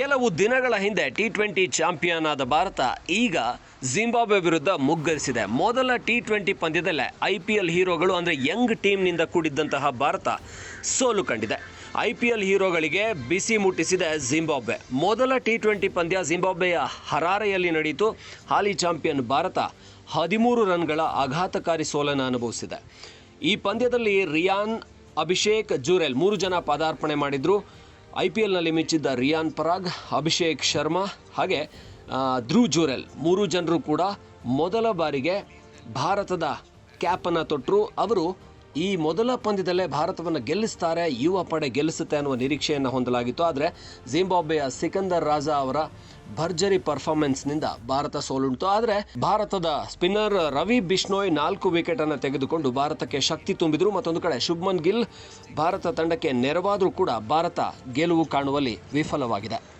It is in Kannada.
ಕೆಲವು ದಿನಗಳ ಹಿಂದೆ ಟಿ ಟ್ವೆಂಟಿ ಚಾಂಪಿಯನ್ ಆದ ಭಾರತ ಈಗ ಜಿಂಬಾಬ್ವೆ ವಿರುದ್ಧ ಮುಗ್ಗರಿಸಿದೆ. ಮೊದಲ ಟಿ ಟ್ವೆಂಟಿ ಪಂದ್ಯದಲ್ಲೇ ಐ ಪಿ ಎಲ್ ಹೀರೋಗಳು ಅಂದರೆ ಯಂಗ್ ಟೀಮ್ನಿಂದ ಕೂಡಿದ್ದಂತಹ ಭಾರತ ಸೋಲು ಕಂಡಿದೆ. ಐ ಪಿ ಎಲ್ ಹೀರೋಗಳಿಗೆ ಬಿಸಿ ಮುಟ್ಟಿಸಿದೆ ಜಿಂಬಾಬ್ವೆ. ಮೊದಲ ಟಿ ಟ್ವೆಂಟಿ ಪಂದ್ಯ ಜಿಂಬಾಬ್ವೆಯ ಹರಾರೆಯಲ್ಲಿ ನಡೆಯಿತು. ಹಾಲಿ ಚಾಂಪಿಯನ್ ಭಾರತ ಹದಿಮೂರು ರನ್ಗಳ ಆಘಾತಕಾರಿ ಸೋಲನ್ನು ಅನುಭವಿಸಿದೆ. ಈ ಪಂದ್ಯದಲ್ಲಿ ರಿಯಾನ್, ಅಭಿಷೇಕ್, ಜೂರೆಲ್ ಮೂರು ಜನ ಪದಾರ್ಪಣೆ ಮಾಡಿದ್ರು. ಐ ಪಿ ಎಲ್ನಲ್ಲಿ ಮಿಂಚಿದ್ದ ರಿಯಾನ್ ಪರಾಗ್, ಅಭಿಷೇಕ್ ಶರ್ಮಾ ಹಾಗೆ ಧ್ರುವ್ ಜೋರೆಲ್. ಮೂರು ಜನರು ಕೂಡ ಮೊದಲ ಬಾರಿಗೆ ಭಾರತದ ಕ್ಯಾಪನ್ನು ತೊಟ್ಟರು ಅವರು ಈ ಮೊದಲ ಪಂದ್ಯದಲ್ಲೇ ಭಾರತವನ್ನು ಗೆಲ್ಲಿಸ್ತಾರೆ, ಯುವ ಪಡೆ ಗೆಲ್ಲಿಸುತ್ತೆ ಅನ್ನುವ ನಿರೀಕ್ಷೆಯನ್ನು ಹೊಂದಲಾಗಿತ್ತು. ಆದರೆ ಜಿಂಬಾಬ್ವೆಯ ಸಿಕಂದರ್ ರಾಜಾ ಅವರ ಭರ್ಜರಿ ಪರ್ಫಾರ್ಮೆನ್ಸ್ನಿಂದ ಭಾರತ ಸೋಲುಂಟು. ಆದರೆ ಭಾರತದ ಸ್ಪಿನ್ನರ್ ರವಿ ಬಿಷ್ಣೋಯ್ ನಾಲ್ಕು ವಿಕೆಟನ್ನು ತೆಗೆದುಕೊಂಡು ಭಾರತಕ್ಕೆ ಶಕ್ತಿ ತುಂಬಿದ್ರು. ಮತ್ತೊಂದು ಕಡೆ ಶುಭ್ಮನ್ ಗಿಲ್ ಭಾರತ ತಂಡಕ್ಕೆ ನೆರವಾದರೂ ಕೂಡ ಭಾರತ ಗೆಲುವು ಕಾಣುವಲ್ಲಿ ವಿಫಲವಾಗಿದೆ.